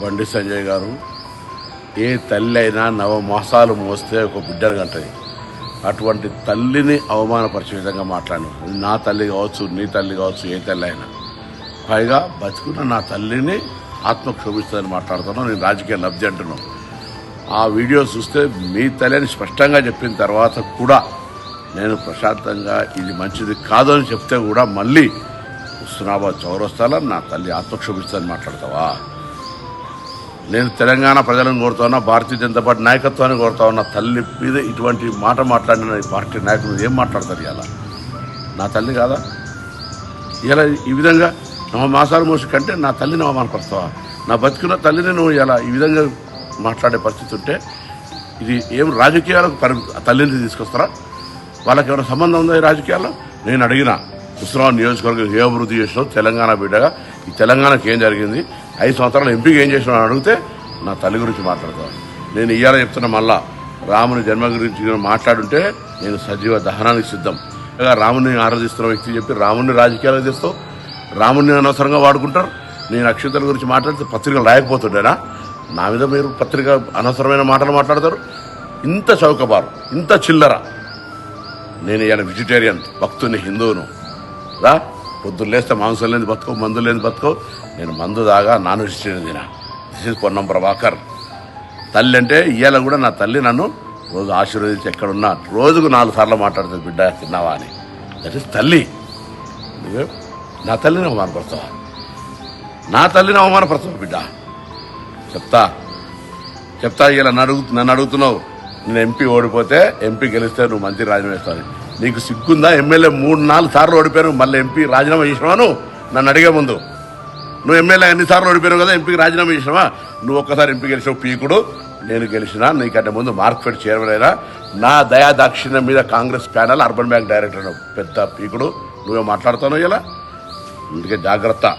బండి సంజయ్ గారు ఏ తల్లి అయినా నవ మాసాలు మోస్తే ఒక బిడ్డను కంటది. అటువంటి తల్లిని అవమానపరిచే విధంగా మాట్లాడిన నా తల్లి కావచ్చు నీ తల్లి కావచ్చు ఏ తల్లి అయినా పైగా బతుకున్న నా తల్లిని ఆత్మ క్షోభిస్తుందని మాట్లాడుతున్నాను నేను రాజకీయ లబ్ధి అంటున్నాను ఆ వీడియో చూస్తే మీ తల్లిని స్పష్టంగా చెప్పిన తర్వాత కూడా నేను ప్రశాంతంగా ఇది మంచిది కాదు అని చెప్తే కూడా మళ్ళీ హుస్నాబాద్ చౌరస్తాలో నా తల్లి ఆత్మక్షోభిస్తుందని మాట్లాడతావా? నేను తెలంగాణ ప్రజలను కోరుతా భారతీయ జనతా పార్టీ నాయకత్వాన్ని కోరుతా ఉన్నా తల్లి మీద ఇటువంటి మాట మాట్లాడిన పార్టీ నాయకులు ఏం మాట్లాడతారు ఇలా నా తల్లి కాదా? ఇలా ఈ విధంగా నా మాసాలు మోసి కంటే నా తల్లిని అవమానపరుస్తావా నా బతికున్న తల్లిని నువ్వు ఇలా ఈ విధంగా మాట్లాడే పరిస్థితి ఉంటే ఇది ఏం రాజకీయాలకు పరి తల్లిని తీసుకొస్తారా? వాళ్ళకి ఏమైనా సంబంధం ఉందా ఈ రాజకీయాల్లో? నేను అడిగిన హుస్నాబాద్ నియోజకవర్గం ఏ అభివృద్ధి చేసినావు తెలంగాణ బిడ్డగా ఈ తెలంగాణకి ఏం జరిగింది? ఐదు సంవత్సరాలు ఎంపీకి ఏం చేసిన అడిగితే నా తల్లి గురించి మాట్లాడతాను నేను ఇవాళ చెప్తున్నా మళ్ళా. రాముని జన్మ గురించి మాట్లాడుంటే నేను సజీవ దహనానికి సిద్ధం. ఇక రాముని ఆరాధిస్తున్న వ్యక్తి చెప్పి రాముని రాజకీయాలు తెస్తావు రాముని అనవసరంగా వాడుకుంటారు? నేను అక్షతల గురించి మాట్లాడితే పత్రికలు రాయకపోతుండేనా? నా మీద మీరు పత్రిక అనవసరమైన మాటలు మాట్లాడతారు? ఇంత చౌకబారు ఇంత చిల్లర. నేను ఇవాళ వెజిటేరియన్ భక్తుని హిందువును. రా పొద్దున్న లేస్తే మాంసం లేని బతుకో మందు లేని బతుకో. నేను మందు దాగా నాన్ వెజిటేరియన్ తినా. This is Ponnam Prabhakar. తల్లి అంటే ఇవాళ కూడా నా తల్లి నన్ను రోజు ఆశీర్వదించి ఎక్కడున్నా. రోజుకు నాలుగు సార్లు మాట్లాడుతుంది బిడ్డ తిన్నావా? అని. దట్ ఇస్ తల్లి. నా తల్లిని అవమానపడతావా నా తల్లిని అవమానపడతావా బిడ్డ? చెప్తా. చెప్తా ఇలా నన్ను నన్ను అడుగుతున్నావు. నేను ఎంపీ ఓడిపోతే ఎంపీ గెలిస్తే నువ్వు మంత్రి రాజీనామా నీకు సిగ్గుందా? ఎమ్మెల్యే మూడు నాలుగు సార్లు ఓడిపోయాను మళ్ళీ ఎంపీ రాజీనామా చేసినావాను? నన్ను అడిగే ముందు. నువ్వు ఎమ్మెల్యే ఎన్నిసార్లు ఓడిపోయావు కదా? ఎంపీకి రాజీనామా చేసినావా? నువ్వు ఒక్కసారి ఎంపీ గెలిచావు పీకుడు. నేను గెలిచినా నీకంటే ముందు మార్క్ఫెడ్ చైర్మన్ నా దయా దాక్షిణ్యం మీద Congress panel urban bank director పెద్ద పీకుడు. నువ్వే మాట్లాడుతావు ఇలా? అందుకే జాగ్రత్త.